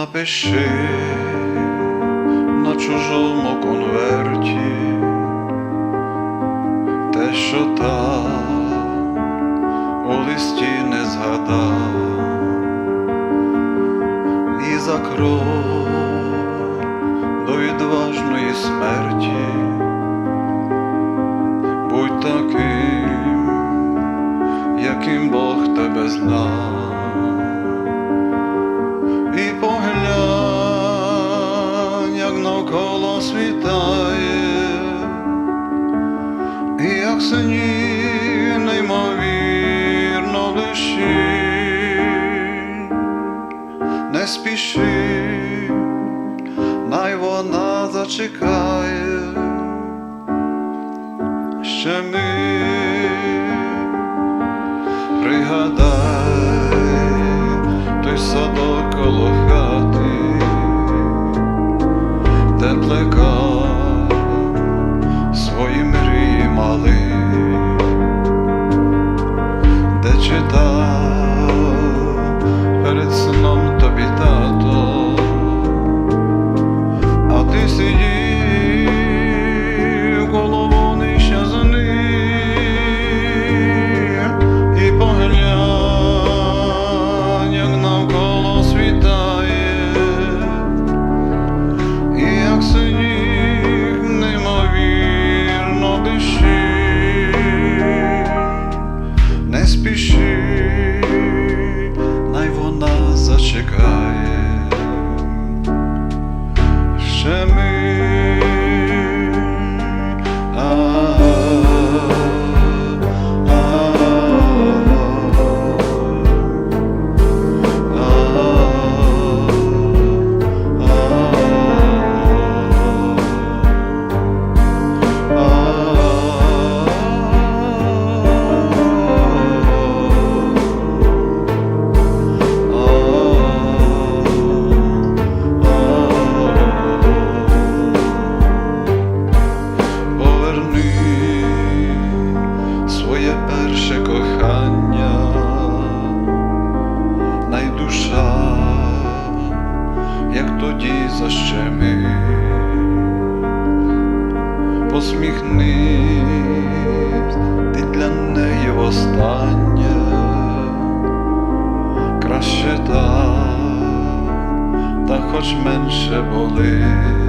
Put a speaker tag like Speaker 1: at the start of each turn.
Speaker 1: Напиши на чужому конверті те, що там у листі не згадав, і за крок до відважної смерті будь таким, яким Бог тебе знав. Світає, і як синів неймовірно блищить. не спіши, най вона зачекає, ще ми пригадай той садок коло 知道。Не спіши, най вона зачекає, ще ми. Та менше болить.